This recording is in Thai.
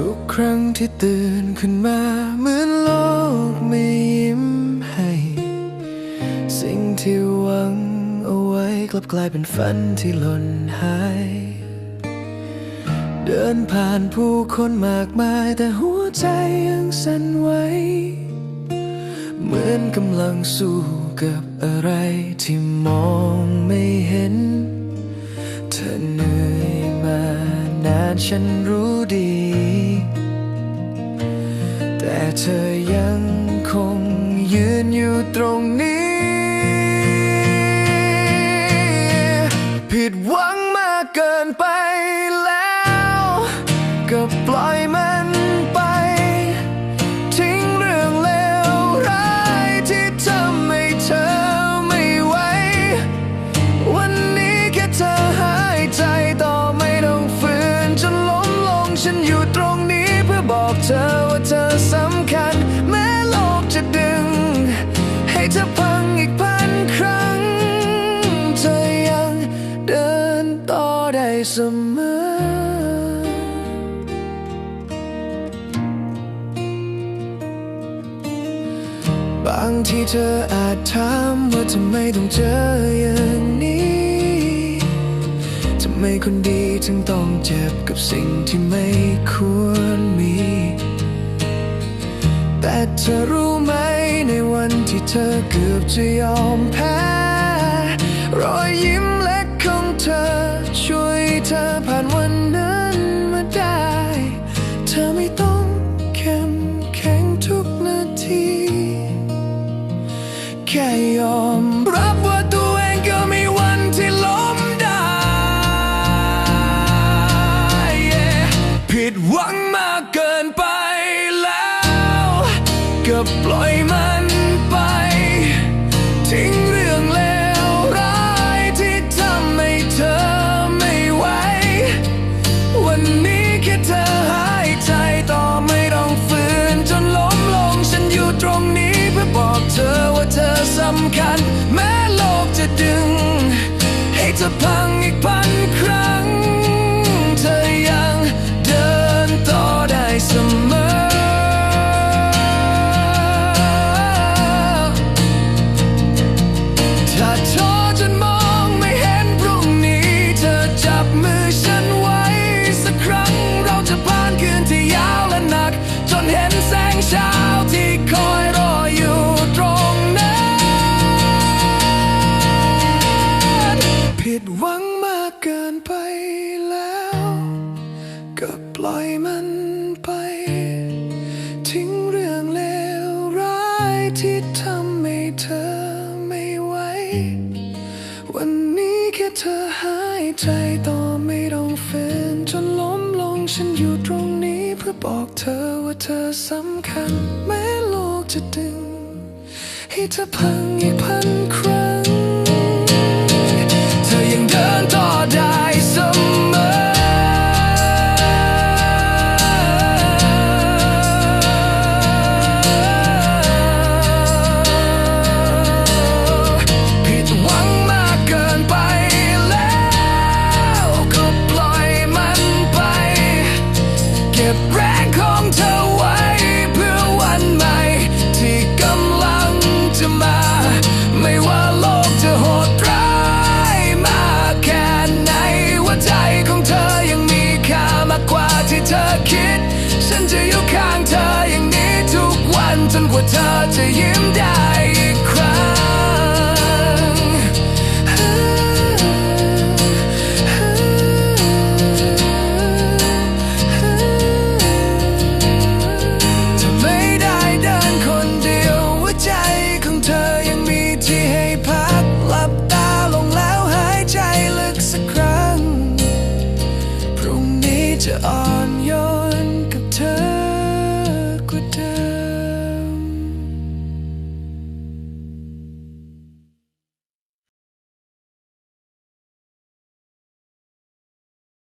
ทุกครั้งที่ตื่นขึ้นมาเหมือนโลกไม่ยิ้มให้ สิ่งที่หวังเอาไว้กลับกลายเป็นฝันที่หล่นหาย เดินผ่านผู้คนมากมายแต่หัวใจยังสั่นไหวเหมือนกำลังสู้กับอะไรที่มองไม่เห็น เธอเหนื่อยมานานฉันรู้ดี แต่เธอยังคงยืนอยู่ตรงนี้ ผิดหวังมากเกินไป บอกเธอว่าเธอสำคัญ แม้โลกจะดึง ให้เธอพังอีกพันครั้ง เธอยังเดินต่อได้เสมอบางทีเธออาจถามว่าทำไมต้องเจออย่างนี้ ไมคนดีถึงต้องเจ็บกับสิ่งที่ไม่ควรมี แต่เธอรู้ไหมในวันที่เธอเกือบจะยอมแพ้รอยยิ้ม เธอหายใจต่อไม่ต้องฝืนจนล้มลงฉันอยู่ตรงนี้เพื่อบอกเธอว่าเธอสำคัญ แม้โลกจะดึง ให้เธอพังอีกพันครั้ง เธอยังเดิน ธอคิด ฉันจะอยู่ข้างเธออย่างนี้ทุกวันจนกว่าเธอจะยิ้มได้อีกครั้งเธอไม่ได้เดินคนเดียวหัวใจของเธอยังมีที่ให้พักหลับตาลงแล้วหายใจลึกสักครั้ง พรุ่งนี้จะอ่อน